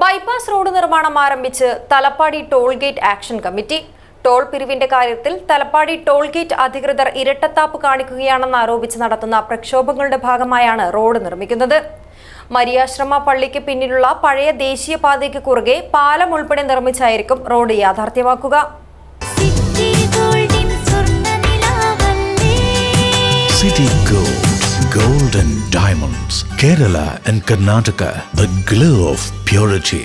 Bypass road നിർമ്മാണം ആരംഭിച്ച് Thalappady toll gate action committee. Toll പിരിവിന്റെ കാര്യത്തിൽ തലപ്പാടി ടോൾ ഗേറ്റ് അധികൃതർ ഇരട്ടത്താപ്പ് കാണിക്കുകയാണെന്ന് ആരോപിച്ച് നടത്തുന്ന പ്രക്ഷോഭങ്ങളുടെ ഭാഗമായാണ് റോഡ് നിർമ്മിക്കുന്നത്. മരിയാശ്രമ പള്ളിക്ക് പിന്നിലുള്ള പഴയ ദേശീയപാതയ്ക്ക് കുറുകെ പാലം ഉൾപ്പെടെ നിർമ്മിച്ചായിരിക്കും റോഡ് യാഥാർത്ഥ്യമാക്കുക. സിറ്റി ഗോൾഡൻ സ്വർണനിലാവല്ലേ City and Karnataka the glow of purity.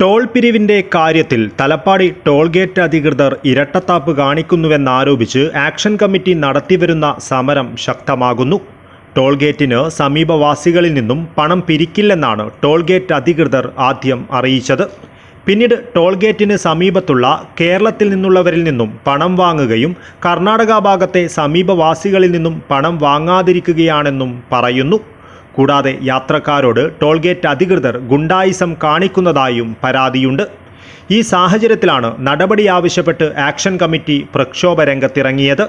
Toll പിരിവിന്റെ കാര്യത്തിൽ തലപ്പാടി ടോൾ ഗേറ്റ് അധികൃതർ ഇരട്ടത്താപ്പ് കാണിക്കുന്നുവെന്നാരോപിച്ച് ആക്ഷൻ കമ്മിറ്റി നടത്തിവരുന്ന സമരം ശക്തമാകുന്നു ടോൾ ഗേറ്റിന് സമീപവാസികളിൽ നിന്നും പണം പിരിക്കില്ലെന്നാണ് ടോൾ ഗേറ്റ് അധികൃതർ ആദ്യം അറിയിച്ചത് പിന്നീട് ടോൾ ഗേറ്റിന് സമീപത്തുള്ള കേരളത്തിൽ നിന്നുള്ളവരിൽ നിന്നും പണം വാങ്ങുകയും കർണാടക ഭാഗത്തെ സമീപവാസികളിൽ നിന്നും പണം വാങ്ങാതിരിക്കുകയാണെന്നും പറയുന്നു. കൂടാതെ യാത്രക്കാരോട് ടോൾ ഗേറ്റ് അധികൃതർ ഗുണ്ടായിസം കാണിക്കുന്നതായും പരാതിയുണ്ട്. ഈ സാഹചര്യത്തിലാണ് നടപടി ആവശ്യപ്പെട്ട് ആക്ഷൻ കമ്മിറ്റി പ്രക്ഷോഭ രംഗത്തിറങ്ങിയത്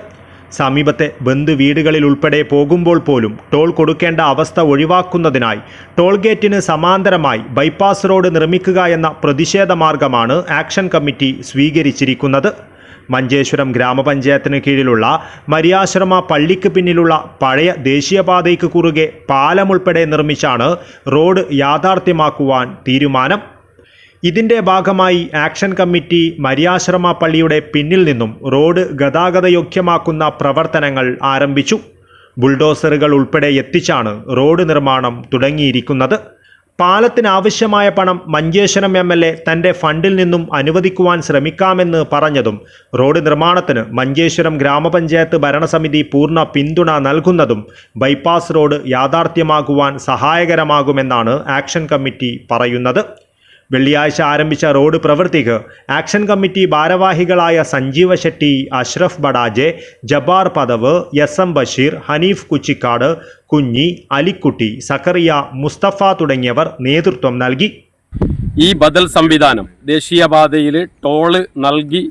സമീപത്തെ ബന്ധു വീടുകളിൽ ഉൾപ്പെടെ പോകുമ്പോൾ പോലും ടോൾ കൊടുക്കേണ്ട അവസ്ഥ ഒഴിവാക്കുന്നതിനായി ടോൾ ഗേറ്റിന് സമാന്തരമായി ബൈപ്പാസ് റോഡ് നിർമ്മിക്കുക എന്ന പ്രതിഷേധ മാർഗമാണ് ആക്ഷൻ കമ്മിറ്റി സ്വീകരിച്ചിരിക്കുന്നത്. മഞ്ചേശ്വരം ഗ്രാമപഞ്ചായത്തിന് കീഴിലുള്ള മരിയാശ്രമ പള്ളിക്ക് പിന്നിലുള്ള പഴയ ദേശീയപാതയ്ക്ക് കുറുകെ പാലമുൾപ്പെടെ നിർമ്മിച്ചാണ് റോഡ് യാഥാർത്ഥ്യമാക്കുവാൻ തീരുമാനം. ഇതിന്റെ ഭാഗമായി ആക്ഷൻ കമ്മിറ്റി മരിയാശ്രമ പള്ളിയുടെ പിന്നിൽ നിന്നും റോഡ് ഗതാഗതയോഗ്യമാക്കുന്ന പ്രവർത്തനങ്ങൾ ആരംഭിച്ചു. ബുൾഡോസറുകൾ ഉൾപ്പെടെ എത്തിച്ചാണ് റോഡ് നിർമ്മാണം തുടങ്ങിയിരിക്കുന്നത്. പാലത്തിനാവശ്യമായ പണം മഞ്ചേശ്വരം എം എൽ എ തന്റെ ഫണ്ടിൽ നിന്നും അനുവദിക്കുവാൻ ശ്രമിക്കാമെന്ന് പറഞ്ഞതും റോഡ് നിർമ്മാണത്തിന് മഞ്ചേശ്വരം ഗ്രാമപഞ്ചായത്ത് ഭരണസമിതി പൂർണ പിന്തുണ നൽകുന്നതും ബൈപ്പാസ് റോഡ് യാഥാർത്ഥ്യമാകുവാൻ സഹായകരമാകുമെന്നാണ് ആക്ഷൻ കമ്മിറ്റി പറയുന്നത്. വെള്ളിയാഴ്ച ആരംഭിച്ച റോഡ് പ്രവൃത്തിക്ക് ആക്ഷൻ കമ്മിറ്റി ഭാരവാഹികളായ സഞ്ജീവ ഷെട്ടി അഷ്റഫ് ബഡാജെ ജബാർ പദവ് എസ് എം ബഷീർ ഹനീഫ് കുച്ചിക്കാട് കുഞ്ഞി അലിക്കുട്ടി സക്കറിയ മുസ്തഫ തുടങ്ങിയവർ നേതൃത്വം നൽകി. ഈ ബദൽ സംവിധാനം ദേശീയപാതയിൽ ടോൾ നൽകി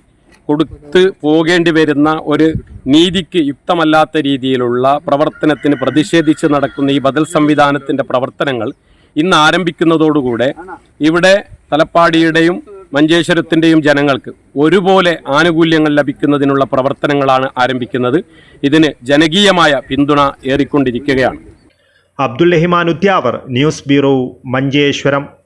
കൊടുത്ത് പോകേണ്ടി വരുന്ന ഒരു നീതിക്ക് യുക്തമല്ലാത്ത രീതിയിലുള്ള പ്രവർത്തനത്തിന് പ്രതിഷേധിച്ച് നടക്കുന്ന ഈ ബദൽ സംവിധാനത്തിന്റെ പ്രവർത്തനങ്ങൾ ഇന്ന് ആരംഭിക്കുന്നതോടുകൂടെ ഇവിടെ തലപ്പാടിയുടെയും മഞ്ചേശ്വരത്തിന്റെയും ജനങ്ങൾക്ക് ഒരുപോലെ ആനുകൂല്യങ്ങൾ ലഭിക്കുന്നതിനുള്ള പ്രവർത്തനങ്ങളാണ് ആരംഭിക്കുന്നത്. ഇതിന് ജനകീയമായ പിന്തുണ ഏറിക്കൊണ്ടിരിക്കുകയാണ്. Abdul Rahiman Udyavar news bureau Manjeshwaram.